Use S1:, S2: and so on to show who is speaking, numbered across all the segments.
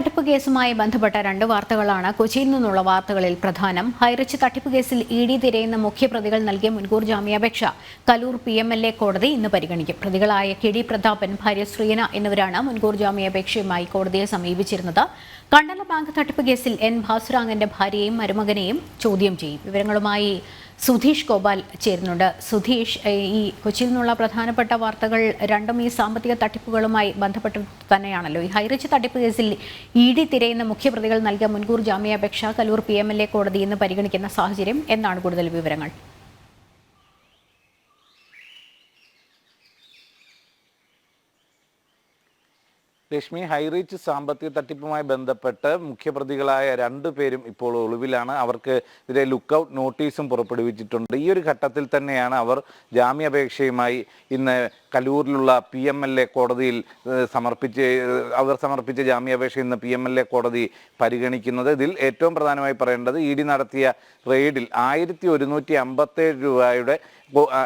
S1: തട്ടിപ്പ് കേസുമായി ബന്ധപ്പെട്ട രണ്ട് വാർത്തകളാണ് കൊച്ചിയിൽ നിന്നുള്ള വാർത്തകളിൽ പ്രധാനം. ഹൈറിച്ച് തട്ടിപ്പ് കേസിൽ ഇ ഡി തിരയുന്ന മുഖ്യപ്രതികൾ നൽകിയ മുൻകൂർ ജാമ്യാപേക്ഷ Kaloor P M L A കോടതി ഇന്ന് പരിഗണിക്കും. പ്രതികളായ കെ ഡി പ്രതാപൻ ഭാര്യ ശ്രീന എന്നിവരാണ് മുൻകൂർ ജാമ്യാപേക്ഷയുമായി കോടതിയെ സമീപിച്ചിരുന്നത്. കണ്ടല ബാങ്ക് തട്ടിപ്പ് കേസിൽ എൻ ഭാസുരാങ്ങന്റെ ഭാര്യയെയും മരുമകനെയും ചോദ്യം ചെയ്യും. വിവരങ്ങളുമായി സുധീഷ് ഗോപാൽ ചേരുന്നുണ്ട്. സുധീഷ് ഈ കൊച്ചിയിൽ നിന്നുള്ള പ്രധാനപ്പെട്ട വാർത്തകൾ രണ്ടും ഈ സാമ്പത്തിക തട്ടിപ്പുകളുമായി ബന്ധപ്പെട്ട് തന്നെയാണല്ലോ ഈ ഹൈറിച്ച് തട്ടിപ്പ് കേസിൽ ഇ ഡി തിരയുന്ന മുഖ്യപ്രതികൾ നൽകിയ മുൻകൂർ ജാമ്യാപേക്ഷ Kaloor P M L A കോടതി ഇന്ന് പരിഗണിക്കുന്ന സാഹചര്യം. എന്നാണ് കൂടുതൽ വിവരങ്ങൾ?
S2: ലക്ഷ്മി ഹൈറീച്ച് സാമ്പത്തിക തട്ടിപ്പുമായി ബന്ധപ്പെട്ട് മുഖ്യപ്രതികളായ രണ്ടു പേരും ഇപ്പോൾ ഒളിവിലാണ്. അവർക്ക് ഇതിലെ ലുക്കൌട്ട് നോട്ടീസും പുറപ്പെടുവിച്ചിട്ടുണ്ട്. ഈ ഒരു ഘട്ടത്തിൽ തന്നെയാണ് അവർ ജാമ്യാപേക്ഷയുമായി ഇന്ന് കലൂരിലുള്ള പി എം എൽ എ കോടതിയിൽ സമർപ്പിച്ച് അവർ സമർപ്പിച്ച ജാമ്യാപേക്ഷ ഇന്ന് പി എം എൽ എ കോടതി പരിഗണിക്കുന്നത്. ഇതിൽ ഏറ്റവും പ്രധാനമായി പറയേണ്ടത് ഇ ഡി നടത്തിയ റെയ്ഡിൽ ആയിരത്തി ഒരുന്നൂറ്റി അമ്പത്തേഴ് രൂപയുടെ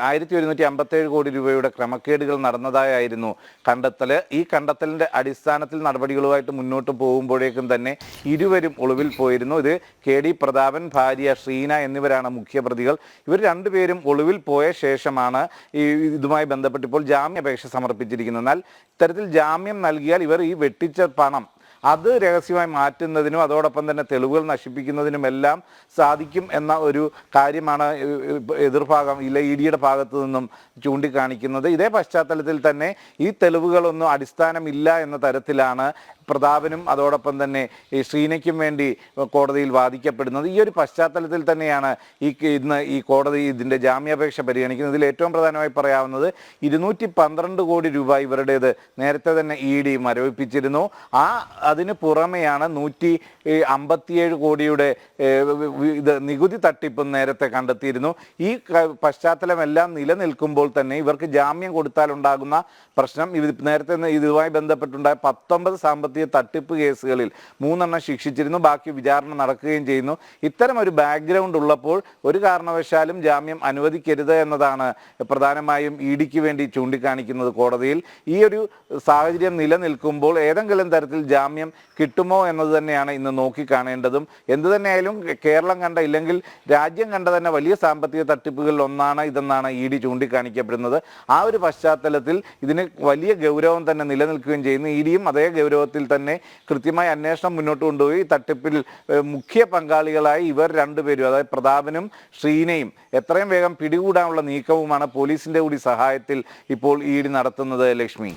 S2: ആയിരത്തി ഒരുന്നൂറ്റി അമ്പത്തേഴ് കോടി രൂപയുടെ ക്രമക്കേടുകൾ നടന്നതായിരുന്നു കണ്ടെത്തൽ ഈ കണ്ടെത്തലിന്റെ അടിസ്ഥാനത്തിൽ നടപടികളുമായിട്ട് മുന്നോട്ട് പോകുമ്പോഴേക്കും തന്നെ ഇരുവരും ഒളിവിൽ പോയിരുന്നു. ഇത് കെ ഡി പ്രതാപൻ ഭാര്യ ഷീന എന്നിവരാണ് മുഖ്യപ്രതികൾ ഇവർ രണ്ടുപേരും ഒളിവിൽ പോയ ശേഷമാണ് ഈ ഇതുമായി ബന്ധപ്പെട്ട് ഇപ്പോൾ ജാമ്യാപേക്ഷ സമർപ്പിച്ചിരിക്കുന്നത്. എന്നാൽ ഇത്തരത്തിൽ ജാമ്യം നൽകിയാൽ ഇവർ ഈ വെട്ടിച്ച പണം അത് രഹസ്യമായി മാറ്റുന്നതിനും അതോടൊപ്പം തന്നെ തെളിവുകൾ നശിപ്പിക്കുന്നതിനുമെല്ലാം സാധിക്കും എന്ന ഒരു കാര്യമാണ് എതിർഭാഗം ഇല്ല ഇ ഡിയുടെ ഭാഗത്തു നിന്നും ചൂണ്ടിക്കാണിക്കുന്നത്. ഇതേ പശ്ചാത്തലത്തിൽ തന്നെ ഈ തെളിവുകളൊന്നും അടിസ്ഥാനമില്ല എന്ന തരത്തിലാണ് പ്രതാപനും അതോടൊപ്പം തന്നെ ഈ ശ്രീനയ്ക്കും വേണ്ടി കോടതിയിൽ വാദിക്കപ്പെടുന്നത് ഈ ഒരു പശ്ചാത്തലത്തിൽ തന്നെയാണ് ഈ ഇന്ന് ഈ കോടതി ഇതിന്റെ ജാമ്യാപേക്ഷ പരിഗണിക്കുന്നത്. ഇതിൽ ഏറ്റവും പ്രധാനമായി പറയാവുന്നത് ഇരുന്നൂറ്റി പന്ത്രണ്ട് കോടി രൂപ ഇവരുടേത് നേരത്തെ തന്നെ ഇ ഡി മരവിപ്പിച്ചിരുന്നു. ആ അതിന് പുറമെയാണ് നൂറ്റി അമ്പത്തിയേഴ് കോടിയുടെ ഇത് നികുതി തട്ടിപ്പും നേരത്തെ കണ്ടെത്തിയിരുന്നു. ഈ പശ്ചാത്തലമെല്ലാം നിലനിൽക്കുമ്പോൾ തന്നെ ഇവർക്ക് ജാമ്യം കൊടുത്താൽ ഉണ്ടാകുന്ന പ്രശ്നം ഇത് നേരത്തെ ഇതുമായി ബന്ധപ്പെട്ടുണ്ടായ പത്തൊമ്പത് സാമ്പത്തിക തട്ടിപ്പ് കേസുകളിൽ മൂന്നെണ്ണം ശിക്ഷിച്ചിരുന്നു ബാക്കി വിചാരണ നടക്കുകയും ചെയ്യുന്നു. ഇത്തരം ഒരു ബാക്ക്ഗ്രൗണ്ട് ഉള്ളപ്പോൾ ഒരു കാരണവശാലും ജാമ്യം അനുവദിക്കരുത് എന്നതാണ് പ്രധാനമായും ഇ ഡിക്ക് വേണ്ടി ചൂണ്ടിക്കാണിക്കുന്നത് കോടതിയിൽ. ഈ ഒരു സാഹചര്യം നിലനിൽക്കുമ്പോൾ ഏതെങ്കിലും തരത്തിൽ ജാമ്യം കിട്ടുമോ എന്നത് തന്നെയാണ് ഇന്ന് നോക്കിക്കാണേണ്ടതും. എന്തു തന്നെയായാലും കേരളം കണ്ട ഇല്ലെങ്കിൽ രാജ്യം കണ്ട തന്നെ വലിയ സാമ്പത്തിക തട്ടിപ്പുകളിൽ ഒന്നാണ് ഇതെന്നാണ് ഇ ഡി ചൂണ്ടിക്കാണിക്കപ്പെടുന്നത്. ആ ഒരു പശ്ചാത്തലത്തിൽ ഇതിന് വലിയ ഗൗരവം തന്നെ നിലനിൽക്കുകയും ചെയ്യുന്നു. ഇ ഡിയും അതേ ഗൗരവത്തിൽ തന്നെ കൃത്യമായ അന്വേഷണം മുന്നോട്ട് കൊണ്ടുപോയി. ഈ തട്ടിപ്പിൽ മുഖ്യ പങ്കാളികളായി ഇവർ രണ്ടുപേരും അതായത് പ്രതാപനും ശ്രീനയും എത്രയും വേഗം പിടികൂടാനുള്ള നീക്കവുമാണ് പോലീസിന്റെ കൂടി സഹായത്തിൽ ഇപ്പോൾ ഇ ഡി നടത്തുന്നത് ലക്ഷ്മി.